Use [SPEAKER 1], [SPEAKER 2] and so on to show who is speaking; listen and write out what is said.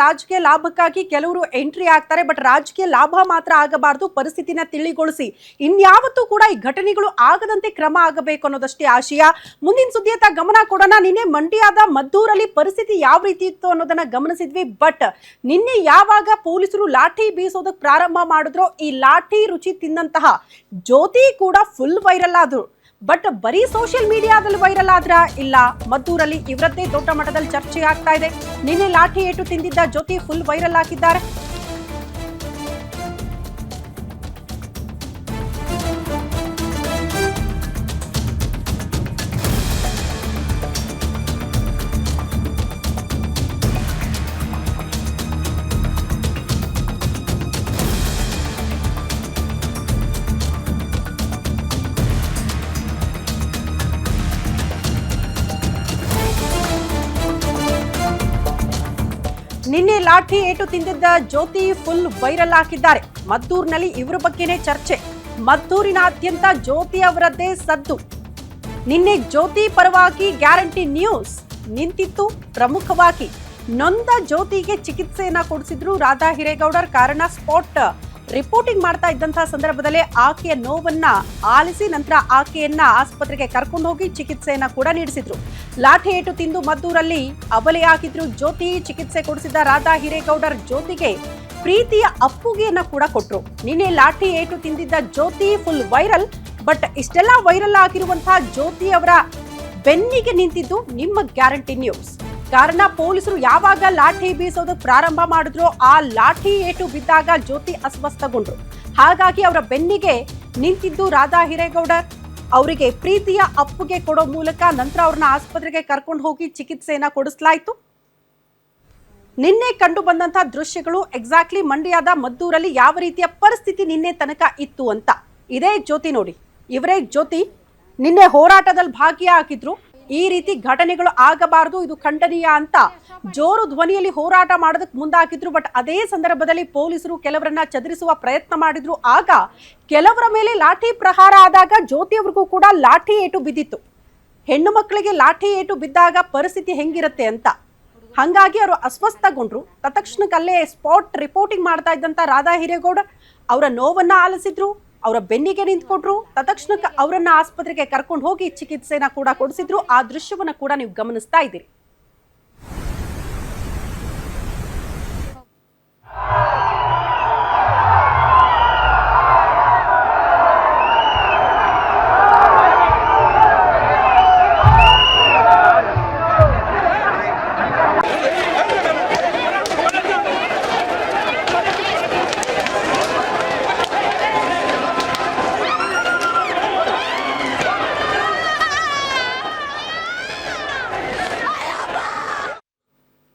[SPEAKER 1] ರಾಜಕೀಯ ಲಾಭಕ್ಕಾಗಿ ಕೆಲವರು ಎಂಟ್ರಿ ಆಗ್ತಾರೆ ಬಟ್ ರಾಜಕೀಯ ಲಾಭ ಮಾತ್ರ ಆಗಬಾರದು, ಪರಿಸ್ಥಿತಿನ ತಿಳಿಗೊಳಿಸಿ. ಇನ್ಯಾವತ್ತೂ ಕೂಡ ಈ ಘಟನೆಗಳು ಆಗದಂತೆ ಕ್ರಮ ಆಗಬೇಕು ಅನ್ನೋದಷ್ಟೇ ಆಶಯ. ಮುಂದಿನ ಸುದ್ದಿಯತ್ತ ಗಮನ ಕೊಡೋಣ. ನಿನ್ನೆ ಮಂಡ್ಯದ ಮದ್ದೂರಲ್ಲಿ ಪರಿಸ್ಥಿತಿ ಯಾವ ರೀತಿ ಇತ್ತು ಅನ್ನೋದನ್ನ ಗಮನಿಸಿದ್ವಿ ಬಟ್ ನಿನ್ನೆ ಯಾವಾಗ ಪೊಲೀಸರು ಲಾಠಿ ಬೀಸೋದಕ್ಕೆ ಪ್ರಾರಂಭ ಮಾಡಿದ್ರು, ಈ ಲಾಠಿ ರುಚಿ ತಿಂದಂತಹ ಜ್ಯೋತಿ ಕೂಡ ಫುಲ್ ವೈರಲ್ ಆದ್ರು. ಬಟ್ ಬರೀ ಸೋಷಿಯಲ್ ಮೀಡಿಯಾದಲ್ಲಿ ವೈರಲ್ ಆದ್ರ? ಇಲ್ಲ. ಮದ್ದೂರಲ್ಲಿ ಇವರದ್ದೇ ದೊಡ್ಡ ಮಟ್ಟದಲ್ಲಿ ಚರ್ಚೆ ಆಗ್ತಾ ಇದೆ. ನಿನ್ನೆ ಲಾಠಿ ಏಟು ತಿಂದಿದ್ದ ಜ್ಯೋತಿ ಫುಲ್ ವೈರಲ್ ಆಗಿದ್ದಾರೆ. ನಿನ್ನೆ ಲಾಠಿ ಏಟು ತಿಂದಿದ್ದ ಜ್ಯೋತಿ ಫುಲ್ ವೈರಲ್ ಹಾಕಿದ್ದಾರೆ ಮದ್ದೂರಿನಲ್ಲಿ ಇವರ ಬಗ್ಗೆನೇ ಚರ್ಚೆ. ಮದ್ದೂರಿನಾದ್ಯಂತ ಜ್ಯೋತಿ ಅವರದ್ದೇ ಸದ್ದು. ನಿನ್ನೆ ಜ್ಯೋತಿ ಪರವಾಗಿ ಗ್ಯಾರಂಟಿ ನ್ಯೂಸ್ ನಿಂತಿತ್ತು ಪ್ರಮುಖವಾಗಿ. ನೊಂದ ಜ್ಯೋತಿಗೆ ಚಿಕಿತ್ಸೆಯನ್ನ ಕೊಡಿಸಿದ್ರು ರಾಧಾ ಹಿರೇಗೌಡರ್, ಕಾರಣ ಸ್ಪಾಟ್ ರಿಪೋರ್ಟಿಂಗ್ ಮಾಡ್ತಾ ಇದ್ದಂತಹ ಸಂದರ್ಭದಲ್ಲಿ ಆಕೆಯ ನೋವನ್ನ ಆಲಿಸಿ ನಂತರ ಆಕೆಯನ್ನ ಆಸ್ಪತ್ರೆಗೆ ಕರ್ಕೊಂಡು ಹೋಗಿ ಚಿಕಿತ್ಸೆಯನ್ನ ಕೂಡ ನೀಡಿಸಿದ್ರು. ಲಾಠಿ ಏಟು ತಿಂದು ಮದ್ದೂರಲ್ಲಿ ಅಬಲೆಯಾಗಿದ್ರು ಜ್ಯೋತಿ ಚಿಕಿತ್ಸೆ ಕೊಡಿಸಿದ ರಾಧಾ ಹಿರೇಗೌಡರ್ ಜ್ಯೋತಿಗೆ ಪ್ರೀತಿಯ ಅಪ್ಪುಗೆಯನ್ನ ಕೂಡ ಕೊಟ್ರು. ನಿನ್ನೆ ಲಾಠಿ ಏಟು ತಿಂದಿದ್ದ ಜ್ಯೋತಿ ಫುಲ್ ವೈರಲ್ ಬಟ್ ಇಷ್ಟೆಲ್ಲ ವೈರಲ್ ಆಗಿರುವಂತಹ ಜ್ಯೋತಿ ಅವರ ಬೆನ್ನಿಗೆ ನಿಂತಿದ್ದು ನಿಮ್ಮ ಗ್ಯಾರಂಟಿ ನ್ಯೂಸ್. ಕಾರಣ ಪೊಲೀಸರು ಯಾವಾಗ ಲಾಠಿ ಬೀಸೋದು ಪ್ರಾರಂಭ ಮಾಡಿದ್ರು ಆ ಲಾಠಿ ಏಟು ಬಿದ್ದಾಗ ಜ್ಯೋತಿ ಅಸ್ವಸ್ಥಗೊಂಡ್ರು ಹಾಗಾಗಿ ಅವರ ಬೆನ್ನಿಗೆ ನಿಂತಿದ್ದು ರಾಧಾ ಹಿರೇಗೌಡ. ಅವರಿಗೆ ಪ್ರೀತಿಯ ಅಪ್ಪುಗೆ ಕೊಡೋ ಮೂಲಕ ನಂತರ ಅವ್ರನ್ನ ಆಸ್ಪತ್ರೆಗೆ ಕರ್ಕೊಂಡು ಹೋಗಿ ಚಿಕಿತ್ಸೆಯನ್ನ ಕೊಡಿಸಲಾಯಿತು. ನಿನ್ನೆ ಕಂಡು ಬಂದಂತಹ ದೃಶ್ಯಗಳು ಎಕ್ಸಾಕ್ಟ್ಲಿ ಮಂಡ್ಯದ ಮದ್ದೂರಲ್ಲಿ ಯಾವ ರೀತಿಯ ಪರಿಸ್ಥಿತಿ ನಿನ್ನೆ ತನಕ ಇತ್ತು ಅಂತ. ಇದೇ ಜ್ಯೋತಿ ನೋಡಿ. ಇವರೇ ಜ್ಯೋತಿ, ನಿನ್ನೆ ಹೋರಾಟದಲ್ಲಿ ಭಾಗಿಯಾಗಿದ್ರು. ಈ ರೀತಿ ಘಟನೆಗಳು ಆಗಬಾರದು, ಇದು ಖಂಡನೀಯ ಅಂತ ಜೋರು ಧ್ವನಿಯಲ್ಲಿ ಹೋರಾಟ ಮಾಡೋದಕ್ಕೆ ಮುಂದಾಗಿದ್ರು. ಬಟ್ ಅದೇ ಸಂದರ್ಭದಲ್ಲಿ ಪೊಲೀಸರು ಕೆಲವರನ್ನ ಚದುರಿಸುವ ಪ್ರಯತ್ನ ಮಾಡಿದ್ರು. ಆಗ ಕೆಲವರ ಮೇಲೆ ಲಾಠಿ ಪ್ರಹಾರ ಆದಾಗ ಜ್ಯೋತಿ ಅವ್ರಿಗೂ ಕೂಡ ಲಾಠಿ ಏಟು ಬಿದ್ದಿತ್ತು. ಹೆಣ್ಣು ಮಕ್ಕಳಿಗೆ ಲಾಠಿ ಏಟು ಬಿದ್ದಾಗ ಪರಿಸ್ಥಿತಿ ಹೆಂಗಿರುತ್ತೆ ಅಂತ. ಹಂಗಾಗಿ ಅವರು ಅಸ್ವಸ್ಥಗೊಂಡ್ರು. ತತ್ಕ್ಷಣಕ್ಕಲ್ಲೇ ಸ್ಪಾಟ್ ರಿಪೋರ್ಟಿಂಗ್ ಮಾಡ್ತಾ ಇದ್ದಂಥ ರಾಧಾ ಹಿರೇಗೌಡ ಅವರ ನೋವನ್ನು ಆಲಿಸಿದ್ರು. ಅವರ ಬೆನ್ನಿಗೆ ನಿಂತ್ಕೊಟ್ರು ತತ್ಕ್ಷಣಕ್ಕೆ ಅವರನ್ನ ಆಸ್ಪತ್ರೆಗೆ ಕರ್ಕೊಂಡು ಹೋಗಿ ಚಿಕಿತ್ಸೆನ ಕೂಡ ಕೊಡಿಸಿದ್ರು. ಆ ದೃಶ್ಯವನ್ನು ಕೂಡ ನೀವು ಗಮನಿಸ್ತಾ ಇದ್ದೀರಿ.